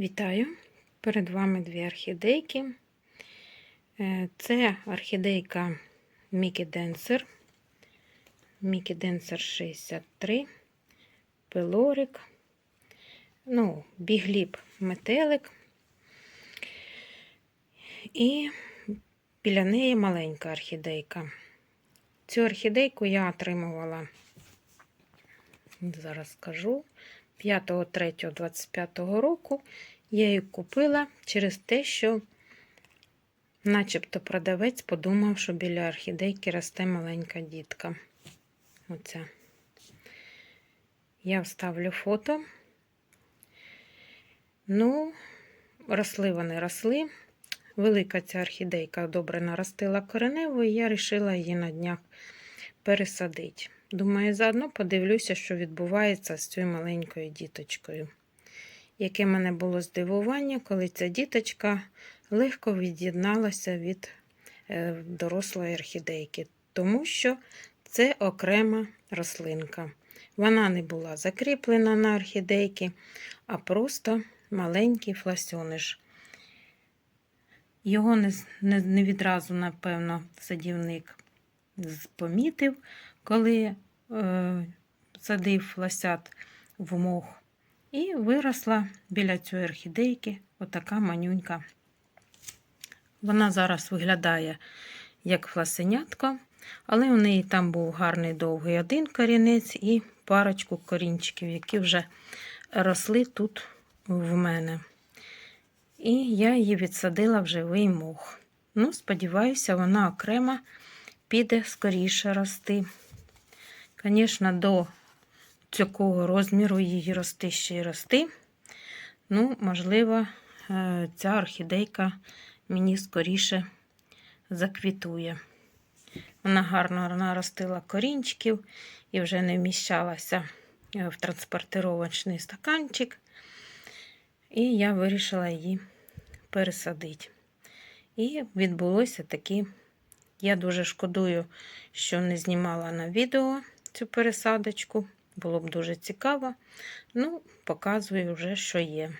Вітаю! Перед вами дві орхідейки. Е, Це орхідейка Мікі Денсер. Мікі Денсер 63, пилорик, ну, бігліп метелик. І біля неї маленька орхідейка. Цю орхідейку я отримувала, зараз скажу, 5.3.25 року я її купила через те, що начебто продавець подумав, що біля орхідейки росте маленька дітка. Оця. Я вставлю фото. Ну, росли вони росли. Велика ця орхідейка добре наростила кореневу, і я вирішила її на днях пересадити. Думаю, заодно подивлюся, що відбувається з цією маленькою діточкою. Яке мене було здивування, коли ця діточка легко від'єдналася від е, дорослої орхідейки, тому що це окрема рослинка. Вона не була закріплена на орхідейки, а просто маленький фласьониш. Його не, не, не відразу, напевно, садівник помітив, коли е, садив лосят в мох. І виросла біля цієї орхідейки отака манюнька. Вона зараз виглядає як фласенятко, але у неї там був гарний довгий один корінець і парочку корінчиків, які вже росли тут в мене. І я її відсадила в живий мох. Ну, сподіваюся, вона окремо піде скоріше рости. Звісно, до цього розміру її рости ще й рости. Ну, можливо, е, ця орхідейка мені скоріше заквітує. Вона гарно наростила корінчиків і вже не вміщалася е, в транспортировочний стаканчик. І я вирішила її пересадити. І відбулося такі. Я дуже шкодую, що не знімала на відео цю пересадочку. Було б дуже цікаво. Ну, показую вже, що є.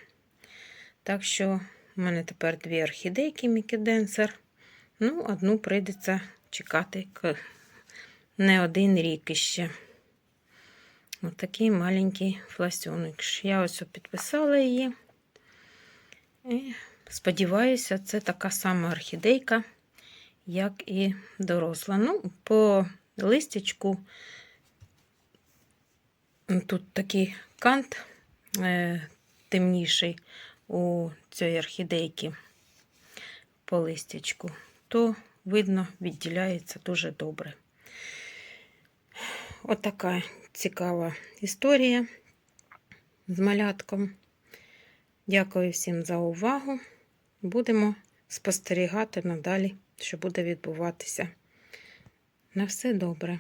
Так що, в мене тепер дві орхідейки Мікіденсер. Ну, одну прийдеться чекати не один рік іще. Ось такий маленький фласьоник. Я ось підписала її. І сподіваюся, це така сама орхідейка, як і доросла. Ну, по листячку тут такий кант е, темніший у цієї орхідейки по листячку, то видно, відділяється дуже добре. Отака цікава історія з малятком. Дякую всім за увагу. Будемо спостерігати надалі, що буде відбуватися. На все добре.